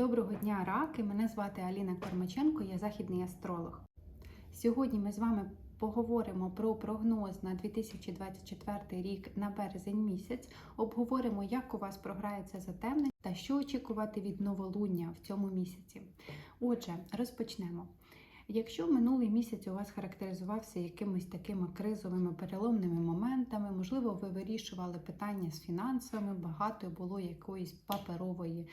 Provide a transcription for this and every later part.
Доброго дня, раки! Мене звати Аліна Кормаченко, я західний астролог. Сьогодні ми з вами поговоримо про прогноз на 2024 рік на березень місяць. Обговоримо, як у вас програється затемнення та що очікувати від новолуння в цьому місяці. Отже, розпочнемо. Якщо минулий місяць у вас характеризувався якимись такими кризовими переломними моментами, можливо, ви вирішували питання з фінансами, багато було якоїсь паперової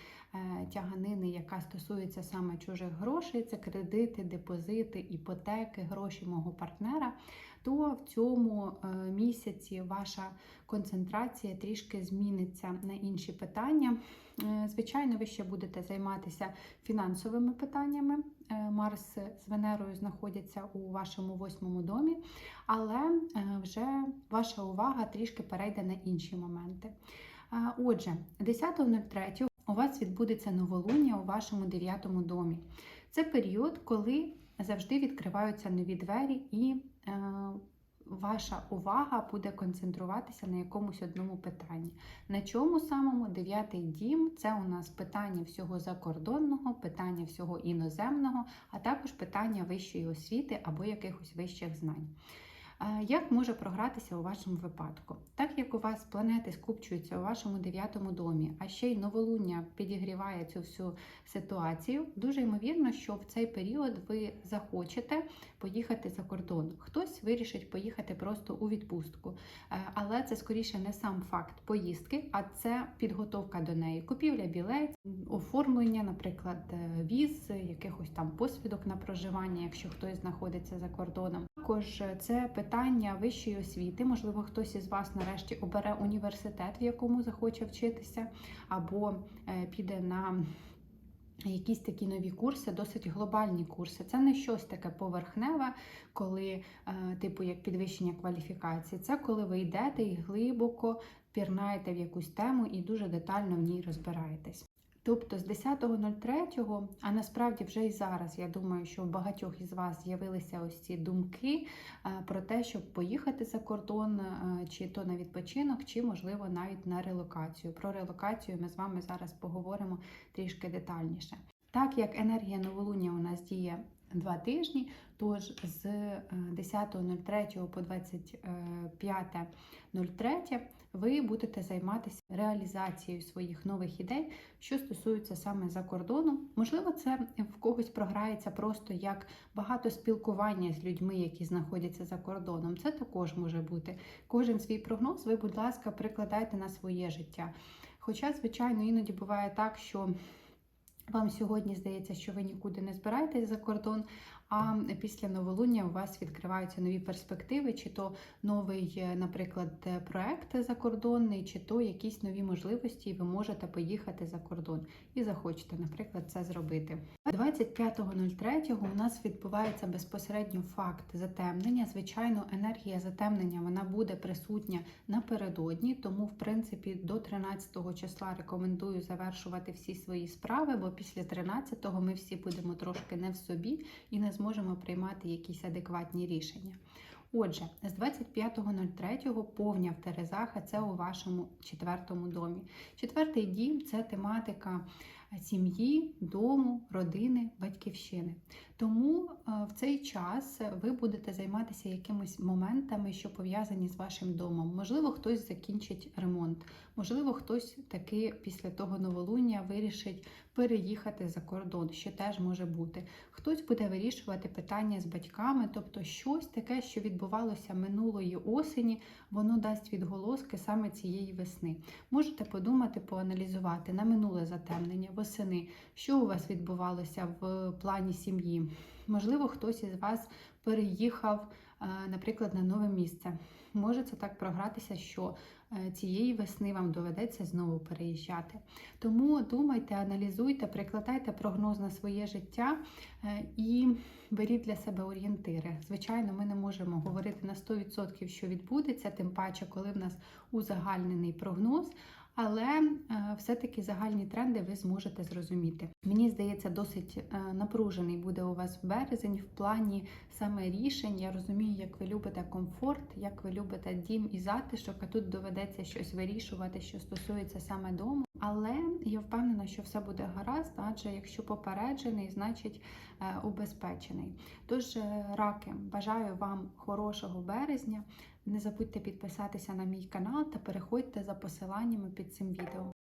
тяганини, яка стосується саме чужих грошей, це кредити, депозити, іпотеки, гроші мого партнера, то в цьому е, місяці ваша концентрація трішки зміниться на інші питання. Е, Звичайно, ви ще будете займатися фінансовими питаннями. Е, Марс з Венерою знаходяться у вашому восьмому домі, але вже ваша увага трішки перейде на інші моменти. Отже, 10.03 у вас відбудеться новолуння у вашому дев'ятому домі. Це період, коли завжди відкриваються нові двері і е, ваша увага буде концентруватися на якомусь одному питанні. На чому самому дев'ятий дім це у нас питання всього закордонного, питання всього іноземного, а також питання вищої освіти або якихось вищих знань. Як може програтися у вашому випадку? Так як у вас планети скупчуються у вашому дев'ятому домі, а ще й новолуння підігріває цю всю ситуацію, дуже ймовірно, що в цей період ви захочете поїхати за кордон. Хтось вирішить поїхати просто у відпустку, Е, але це скоріше не сам факт поїздки, а це підготовка до неї. Купівля білет, оформлення, наприклад, е, віз, якихось там посвідок на проживання, якщо хтось знаходиться за кордоном. Також е, це питання вищої освіти. Можливо, хтось із вас нарешті обере університет, в якому захоче вчитися, або е, піде на якісь такі нові курси, досить глобальні курси. Це не щось таке поверхневе, коли, е, типу, як підвищення кваліфікації. Це коли ви йдете і глибоко пірнаєте в якусь тему і дуже детально в ній розбираєтесь. Тобто з 10.03, а насправді вже і зараз, я думаю, що у багатьох із вас з'явилися ось ці думки е, про те, щоб поїхати за кордон, е, чи то на відпочинок, чи, можливо, навіть на релокацію. Про релокацію ми з вами зараз поговоримо трішки детальніше. Так як енергія новолуння у нас діє два тижні, тож з е, 10.03 по 25.03 ви будете займатися реалізацією своїх нових ідей, що стосуються саме за кордону. Можливо, це в когось програється просто як багато спілкування з людьми, які знаходяться за кордоном. Це також може бути. Кожен свій прогноз, ви, будь ласка, прикладайте на своє життя. Хоча, звичайно, іноді буває так, що вам сьогодні здається, що ви нікуди не збираєтесь за кордон, а після новолуння у вас відкриваються нові перспективи, чи то новий, е, наприклад, е, проект закордонний, чи то якісь нові можливості, і ви можете поїхати за кордон і захочете, наприклад, це зробити. 25.03 у нас відбувається безпосередньо факт затемнення. Звичайно, енергія затемнення вона буде присутня напередодні, тому, в принципі, до 13 числа рекомендую завершувати всі свої справи, бо після 13-го ми всі будемо трошки не в собі і не зможемо приймати якісь адекватні рішення. Отже, з 25.03 повня в Терезаха це у вашому четвертому домі. Четвертий дім це тематика сім'ї, дому, родини, батьківщини. Тому е, в цей час ви будете займатися якимись моментами, що пов'язані з вашим домом. Можливо, хтось закінчить ремонт, можливо, хтось таки після того новолуння вирішить переїхати за кордон, що теж може бути. Хтось буде вирішувати питання з батьками, тобто щось таке, що відбувалося минулої осені, воно дасть відголоски саме цієї весни. Можете подумати, поаналізувати на минуле затемнення, восени, що у вас відбувалося в плані сім'ї. Можливо, хтось із вас переїхав, е, наприклад, на нове місце. Може це так програтися, що е, цієї весни вам доведеться знову переїжджати. Тому думайте, аналізуйте, прикладайте прогноз на своє життя е, і беріть для себе орієнтири. Звичайно, ми не можемо говорити на 100%, що відбудеться, тим паче, коли в нас узагальнений прогноз. Але е, все-таки загальні тренди ви зможете зрозуміти. Мені здається, досить е, напружений буде у вас березень в плані саме рішень. Я розумію, як ви любите комфорт, як ви любите дім і затишок, а тут доведеться щось вирішувати, що стосується саме дому. Але я впевнена, що все буде гаразд, адже якщо попереджений, значить е, убезпечений. Тож, е, раки, бажаю вам хорошого березня. Не забудьте підписатися на мій канал та переходьте за посиланнями під цим відео.